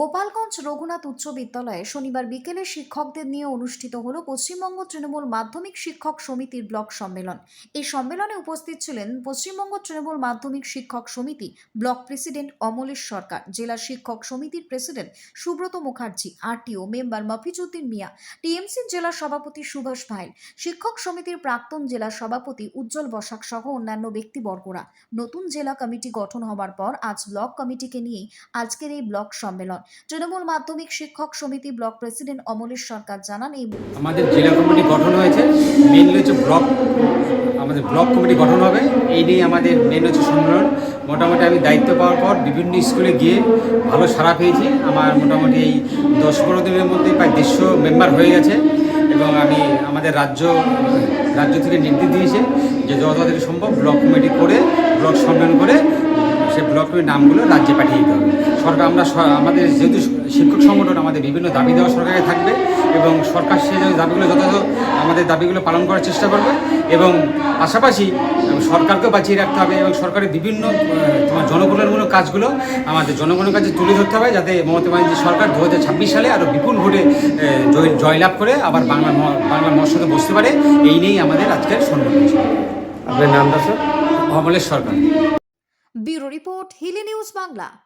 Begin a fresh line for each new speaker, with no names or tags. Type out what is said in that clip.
গোপালগঞ্জ রঘুনাথ উচ্চ বিদ্যালয়ে শনিবার বিকেলে শিক্ষকদের নিয়ে অনুষ্ঠিত হলো পশ্চিমবঙ্গ তৃণমূল মাধ্যমিক শিক্ষক সমিতির ব্লক সম্মেলন। এই সম্মেলনে উপস্থিত ছিলেন পশ্চিমবঙ্গ তৃণমূল মাধ্যমিক শিক্ষক সমিতি ব্লক প্রেসিডেন্ট অমলেশ সরকার, জেলা শিক্ষক সমিতির president Subrata Mukherjee, RTO member Mofizuddin Mia, টিএমসির জেলা সভাপতি সুভাষ ভাইল, শিক্ষক সমিতির প্রাক্তন জেলা সভাপতি উজ্জ্বল বসাক সহ অন্যান্য ব্যক্তিবর্গরা। নতুন জেলা কমিটি গঠন হবার পর আজ ব্লক কমিটিকে নিয়েই আজকের এই ব্লক সম্মেলন। তৃণমূল মাধ্যমিক শিক্ষক সমিতি ব্লক প্রেসিডেন্ট অমলেশ সরকার জানান এই
আমাদের জেলা কমিটি গঠন হয়েছে। মেনলি হচ্ছে ব্লক আমাদের ব্লক কমিটি গঠন হবে। এই নিয়ে আমাদের মেন হচ্ছে সম্মেলন। মোটামুটি আমি দায়িত্ব পাওয়ার পর বিভিন্ন স্কুলে গিয়ে ভালো সাড়া পেয়েছি। আমার মোটামুটি এই দশ পনেরো দিনের মধ্যে প্রায় দেড়শো মেম্বার হয়ে গেছে এবং আমি আমাদের রাজ্য রাজ্য থেকে নির্দেশ দিয়েছে যে যত সম্ভব ব্লক কমিটি করে, ব্লক সম্মেলন করে সে ব্লক কমিটির নামগুলো রাজ্যে পাঠিয়ে দিতে হবে। সরকার আমরা আমাদের যেহেতু শিক্ষক সংগঠন আমাদের বিভিন্ন দাবি দেওয়া সরকারে থাকবে এবং সরকার সেই দাবিগুলো যথাযথ আমাদের দাবিগুলো পালন করার চেষ্টা করবে এবং পাশাপাশি সরকারকেও বাঁচিয়ে রাখতে হবে এবং সরকারের বিভিন্ন তোমার জনকল্যাণমূলক কাজগুলো আমাদের জনগণের কাছে তুলে ধরতে হবে যাতে মমতা ব্যানার্জি সরকার দু হাজার ছাব্বিশ সালে আরও বিপুল ভোটে জয় জয়লাভ করে আবার বাংলা ম- বাংলা মর্যাদা বসতে পারে। এই নিয়েই আমাদের আজকের সম্মেলন
আপনার নামটা sir?
Amalesh Sarkar.
Bureau report Hili news Bangla.